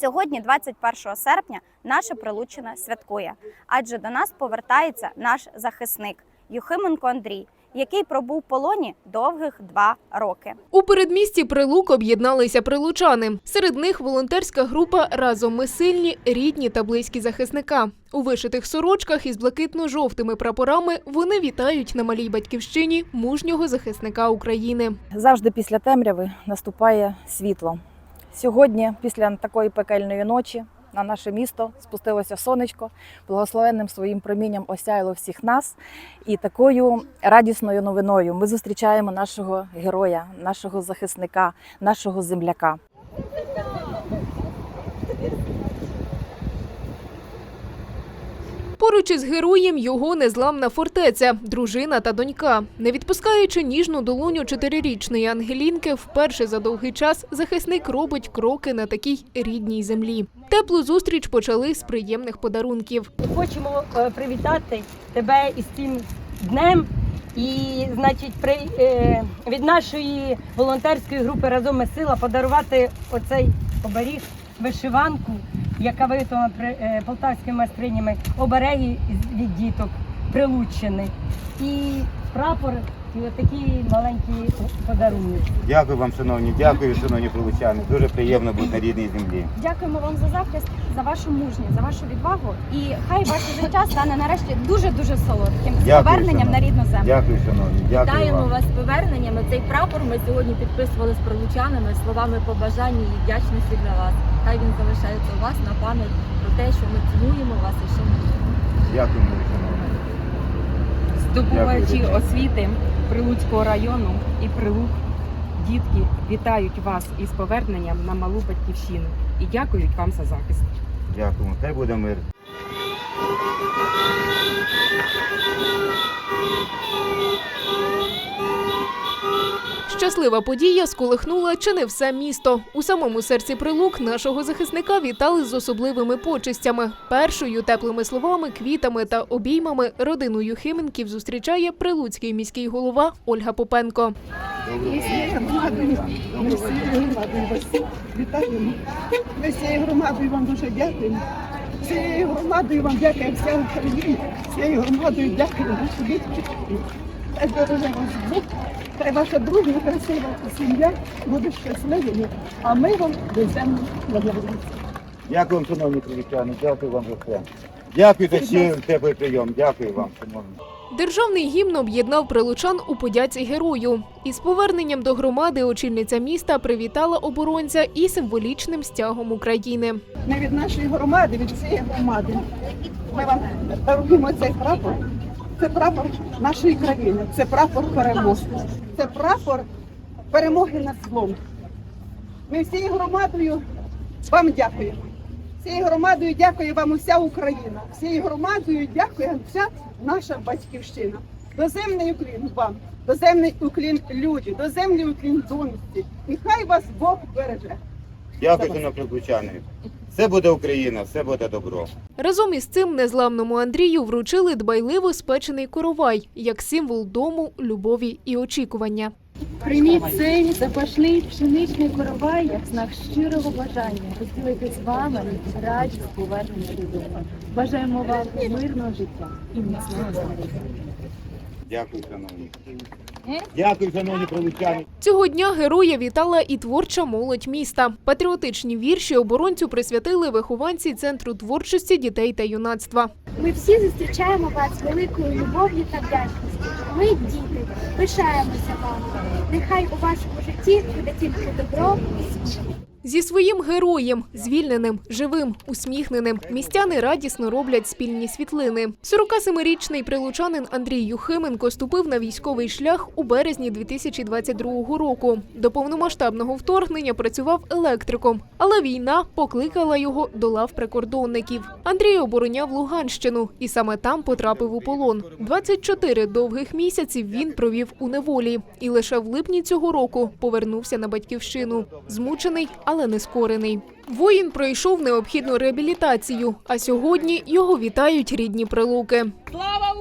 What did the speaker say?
Сьогодні, 21 серпня, наше Прилуччина святкує, адже до нас повертається наш захисник Юхименко Андрій, який пробув в полоні довгих два роки. У передмісті Прилук об'єдналися прилучани. Серед них волонтерська група Разом ми сильні, рідні та близькі захисника. У вишитих сорочках із блакитно-жовтими прапорами вони вітають на малій батьківщині мужнього захисника України. Завжди після темряви наступає світло. Сьогодні, після такої пекельної ночі, на наше місто спустилося сонечко, благословенним своїм промінням осяяло всіх нас. І такою радісною новиною ми зустрічаємо нашого героя, нашого захисника, нашого земляка. Поруч із героєм його незламна фортеця, дружина та донька. Не відпускаючи ніжну долоню чотирирічної Ангелінки, вперше за довгий час захисник робить кроки на такій рідній землі. Теплу зустріч почали з приємних подарунків. Хочемо е, привітати тебе із цим днем. І, значить, при, е, від нашої волонтерської групи разом ми сила подарувати оцей оберіг, вишиванку, яка виготовлена е, полтавськими майстринями, обереги від діток прилучений, І прапор, і отакі маленькі подарунки. Дякую вам, шановні, дякую, шановні прилучани. Дуже приємно бути на рідній землі. Дякуємо вам за захист, за вашу мужність, за вашу відвагу. І хай ваше життя стане нарешті дуже дуже солодким з Дякую, поверненням шановні. на рідну землю. Дякую, шановні. Дякую Вітаємо вам. вас з поверненнями. Цей прапор ми сьогодні підписували з прилучанами словами побажання і вдячності для вас. Хай він залишається у вас на пам'ять про те, що ми цінуємо вас і ще ми Дякую, мої шановні. Здобувачі освіти Прилуцького району і Прилук дітки вітають вас із поверненням на малу батьківщину і дякують вам за захист. Дякуємо, Хай буде мир. Щаслива подія сколихнула чи не все місто. У самому серці прилук нашого захисника вітали з особливими почестями. Першою теплими словами, квітами та обіймами родину Юхименків зустрічає прилуцький міський голова Ольга Попенко. Вітаємо. Ми всією громадою вам дуже дякуємо. Всією громадою вам дякує вся Україна. Всією громадою дякуємо. Хай ваша дружня, красива сім'я буде щасливою, а ми вам веземо на добру. Дякую вам, шановні прилучани. Дякую вам за все. Дякую за щирий теплий прийом. Дякую вам, шановні. Державний гімн об'єднав прилучан у подяці герою. Із поверненням до громади очільниця міста привітала оборонця і символічним стягом України. Ми від нашої громади, від всієї громади. Ми вам даруємо цей прапор. Це прапор нашої країни, це прапор перемоги. Це прапор перемоги над злом. Ми всією громадою вам дякуємо. Всією громадою дякує вам уся Україна. Всією громадою дякує вся наша батьківщина. Доземний уклін вам, доземний уклін люди, доземний уклін доньці. І хай вас Бог береже. Дякую, шановні прилучани. Все буде Україна, все буде добро. Разом із цим незламному Андрію вручили дбайливо спечений коровай як символ дому, любові і очікування. Прийміть цей запашний пшеничний коровай як знак щирого бажання розділити з вами радість повернення додому. Бажаємо вам мирного життя і міцного здоров'я. Дякую, шановні. Дякую, шановні пролучани. Цього дня героя вітала і творча молодь міста. Патріотичні вірші оборонцю присвятили вихованці центру творчості дітей та юнацтва. Ми всі зустрічаємо вас з великою любов'ю та вдячністю. Ми, діти, пишаємося вами. Нехай у вашому житті буде тільки добро і сміх. Зі своїм героєм, звільненим, живим, усміхненим, містяни радісно роблять спільні світлини. 47-річний прилучанин Андрій Юхименко ступив на військовий шлях у березні 2022 року. До повномасштабного вторгнення працював електриком, але війна покликала його до лав прикордонників. Андрій обороняв Луганщину і саме там потрапив у полон. 24 довгих місяців він провів у неволі і лише в липні цього року повернувся на батьківщину. Змучений, але не скорений. Воїн пройшов необхідну реабілітацію, а сьогодні його вітають рідні прилуки. Слава